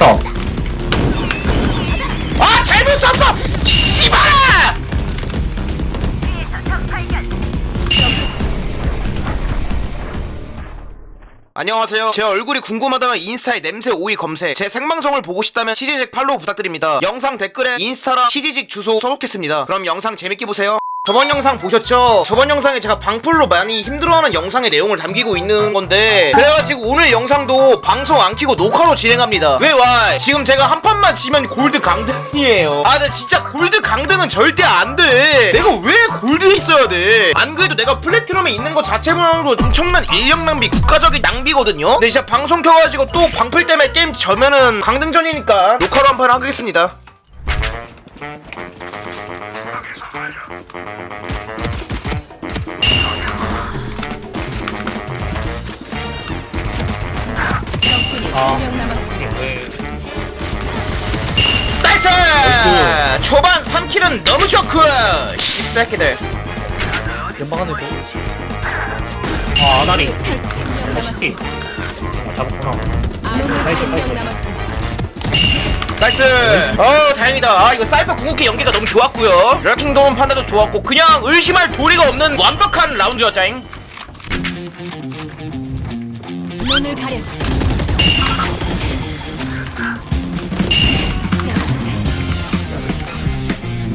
백서 아 잘못 썼어 씨발아 안녕하세요. 제 얼굴이 궁금하다면 인스타에 냄새 오이 검색. 제 생방송을 보고 싶다면 치즈직 팔로우 부탁드립니다. 영상 댓글에 인스타랑 치즈직 주소 써놓겠습니다. 그럼 영상 재밌게 보세요. 저번 영상 보셨죠? 저번 영상에 제가 방풀로 많이 힘들어하는 영상의 내용을 담기고 있는 건데 그래가지고 오늘 영상도 방송 안 키고 녹화로 진행합니다. 왜 와? 지금 제가 한 판만 지면 골드 강등이에요. 아 근데 진짜 골드 강등은 절대 안돼. 내가 왜 골드에 있어야 돼 안 그래도 내가 플래티넘에 있는 것 자체만으로도 엄청난 인력 낭비 국가적인 낭비거든요? 근데 진짜 방송 켜가지고 또 방풀 때문에 게임 져면은 강등전이니까 녹화로 한 판 하겠습니다 나이스! 초반 3킬은 너무 좋고 씹새끼들. 연방 안에서. 아 아다리. 아아 잡았구나. 나이스 나이스 나이스. 어 다행이다. 아 이거 사이퍼 궁극기 연계가 너무 좋았고요. 럴킹돔 판다도 좋았고 그냥 의심할 도리가 없는 완벽한 라운드였다잉. 눈을 가려주지.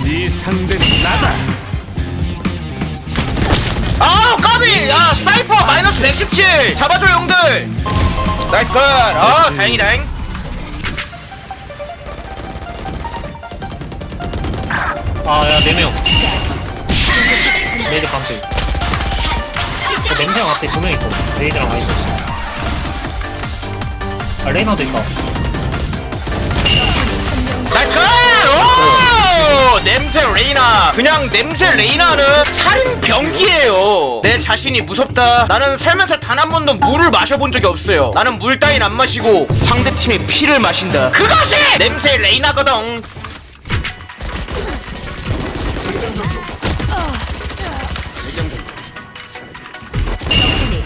네 상대는 나다. 아 까비! 야 사이퍼 마이너스 117 잡아줘 형들. 나이스 컷아 다행이다잉 아야 네명. 레이드 방패. 저 냄새형 앞에 두명 있고 레이드랑 와이프 아 레이나도 있다. 컷! 오! 냄새 레이나. 그냥 냄새 레이나는 살인 병기예요. 내 자신이 무섭다. 나는 살면서 단 한 번도 물을 마셔본 적이 없어요. 나는 물 따윈 안 마시고 상대팀의 피를 마신다. 그것이 냄새 레이나거든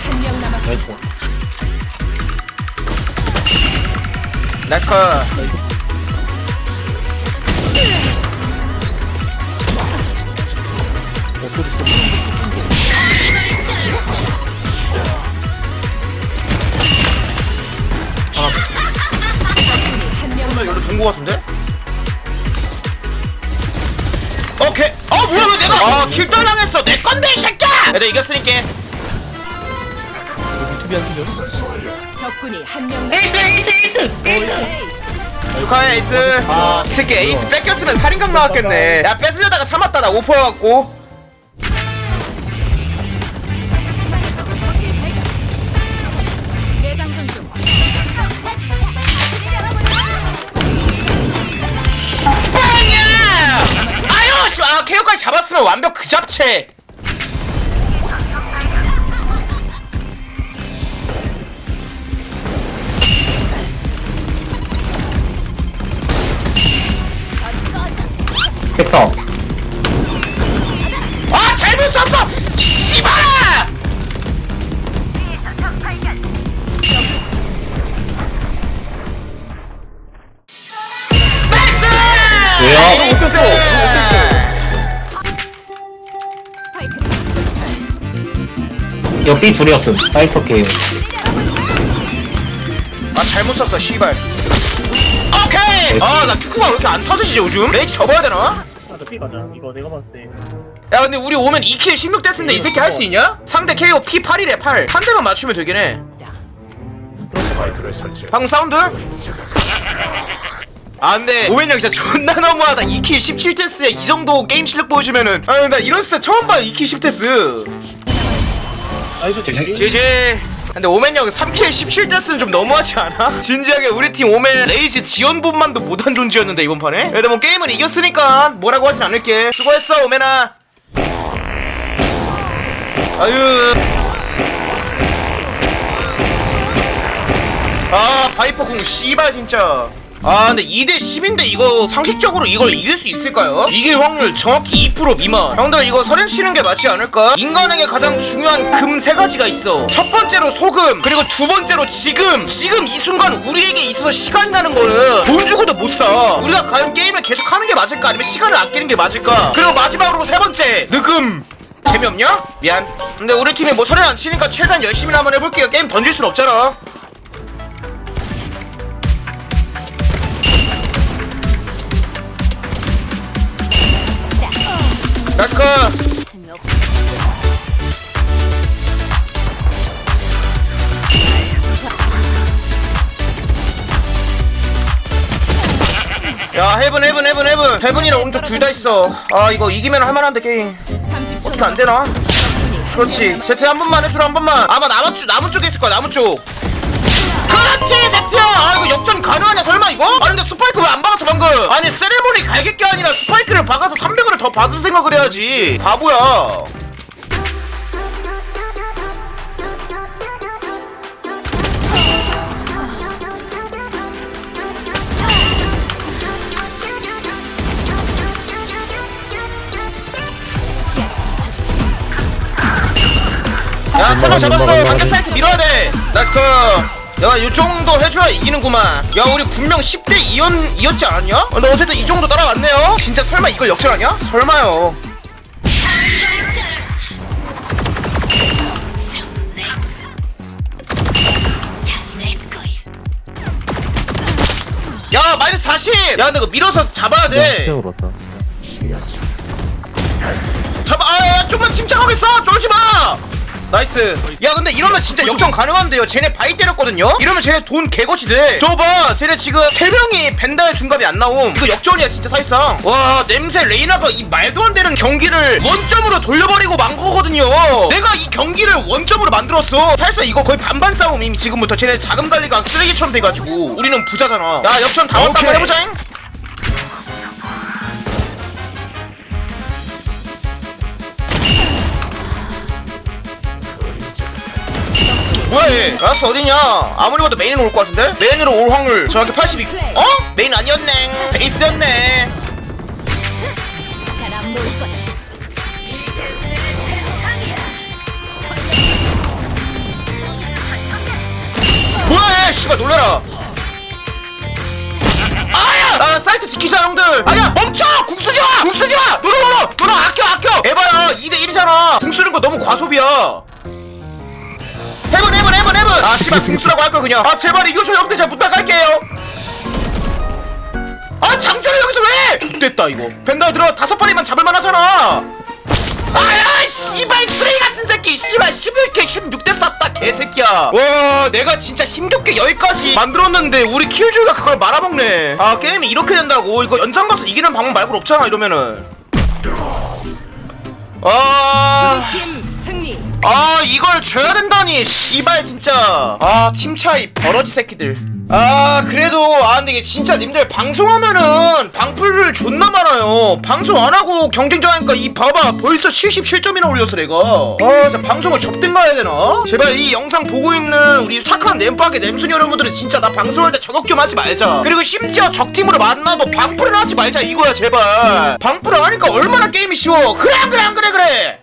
한명 남았. 나이스 나이스 컷나 여기로 본거 같은데? 내가 아킬 떠당했어. 내 건데 이 새끼야! 내가 이겼으니까. 적군이 한명 축하해 에이스. 아, 이 새끼 에이스 뺏겼으면 살인강 나왔겠네. 야 뺏으려다가 참았다. 나 오퍼여갖고 씨, 아 케어까지 잡았으면 완벽 그 잡채 백서 아 잘못 썼어 씨발아 왜요? 스파이크 옆이 둘이었음. 사이퍼 게임. 아 잘못 썼어 씨발. 오케이! 아나 큐쿠가 왜 이렇게 안 터지지 요즘? 레이지 접어야 되나? 나도 B 가자 이거 내가 봤을 때. 야 근데 우리 오면 2킬 16 됐는데 이 새끼 할 수 있냐? 상대 KO P8이래 8 한 대만 맞추면 되긴 해. 방금 사운드? 아 근데 오웬 형 진짜 존나 너무하다. 2킬 17데스에 이 정도 게임 실력 보여주면은. 아나 이런 스tat 처음 봐요 2킬 10데스 아이고 되게 지지 근데 오맨 형 3킬 17데스는 좀 너무하지 않아? 진지하게 우리 팀 오맨 레이지 지원본만도 못한 존재였는데 이번 판에? 그래도 뭐 게임은 이겼으니까 뭐라고 하진 않을게. 수고했어 오맨아. 아유. 아 바이퍼 궁 씨발 진짜 아 근데 2대 10인데 이거 상식적으로 이걸 이길 수 있을까요? 이길 확률 정확히 2% 미만. 형들 이거 설행 치는 게 맞지 않을까? 인간에게 가장 중요한 금 세 가지가 있어. 첫 번째로 소금 그리고 두 번째로 지금. 지금 이 순간 우리에게 있어서 시간이라는 거는 돈 주고도 못사. 우리가 과연 게임을 계속 하는 게 맞을까? 아니면 시간을 아끼는 게 맞을까? 그리고 마지막으로 세 번째 느금 재미없냐? 미안. 근데 우리 팀이 뭐 설행 안 치니까 최대한 열심히 한번 해볼게요. 게임 던질 순 없잖아 야 헤븐 헤븐 헤븐 헤븐. 헤븐이랑 오른쪽 둘 다 있어. 아 이거 이기면 할만한데 게임. 30초 어떻게 안 되나? 그렇지. 제트 한 번만 해주라 한 번만. 아마 나무 쪽 나무 쪽에 있을 거야 나무 쪽. 그렇지 제트야. 아 이거 역전 가능하냐 설마 이거? 아니 근데 스파이크 왜 안 박았어 방금? 아니 세레모니 갈길 게 아니라 스파이크를 박아서 300원을 더 받을 생각을 해야지. 바보야 야, 세명 잡았어. 반대 사이트 밀어야 돼. 나이스 컷. 야, 이 정도 해줘야 이기는구만. 야, 우리 분명 10대 2였, 2였지 않았냐? 어, 근데 어쨌든 이 정도 따라왔네요. 진짜 설마 이걸 역전하냐? 설마요. 야, 마이너스 40! 야, 근데 이거 밀어서 잡아야 돼. 잡아, 아, 야, 좀만 침착하게 써! 쫄지 마! 나이스. 야, 근데 이러면 진짜 역전 가능한데요. 쟤네 바이 때렸거든요? 이러면 쟤네 돈 개거치 돼. 저거 봐. 쟤네 지금 세명이 벤달 중갑이 안 나옴. 이거 역전이야, 진짜 사실상. 와, 냄새 레이나가 이 말도 안 되는 경기를 원점으로 돌려버리고 만 거거든요. 내가 이 경기를 원점으로 만들었어. 사실상 이거 거의 반반 싸움 이미 지금부터 쟤네 자금 관리가 쓰레기처럼 돼가지고. 우리는 부자잖아. 야, 역전 다 왔다 한번 해보자잉. 라스 어디냐? 아무리 봐도 메인으로 올 것 같은데? 메인으로 올 확률 정확히 82 어? 메인 아니었네. 베이스였네. 잘안 보일 거야. 뭐야 얘 씨발 놀래라 씨발 궁 쓰라고 할걸 그냥. 아 제발 이겨줘 형들 잘 부탁할게요. 아 장전을 여기서 왜 X됐다 이거. 벤더 들어 다섯 발이면 잡을만 하잖아. 아야 씨발 쓰레기 같은 새끼. 씨발 11K 16대 쌌다 개새끼야. 와 내가 진짜 힘겹게 여기까지 만들었는데 우리 킬주가 그걸 말아먹네. 아 게임이 이렇게 된다고? 이거 연장 가서 이기는 방법 말고는 없잖아 이러면은. 아... 아 이걸 줘야 된다니 씨발 진짜. 아 팀 차이 버러지 새끼들. 아 그래도 아 근데 이게 진짜 님들 방송하면은 방풀을 존나 많아요. 방송 안 하고 경쟁자 하니까 이 봐봐 벌써 77점이나 올렸어 내가. 아 진짜 방송을 접든가 해야 되나? 제발 이 영상 보고 있는 우리 착한 램빡의 냄순이 여러분들은 진짜 나 방송할 때 저격 좀 하지 말자. 그리고 심지어 적팀으로 만나도 방풀을 하지 말자 이거야 제발. 방풀을 하니까 얼마나 게임이 쉬워. 그래 안 그래 안 그래 그래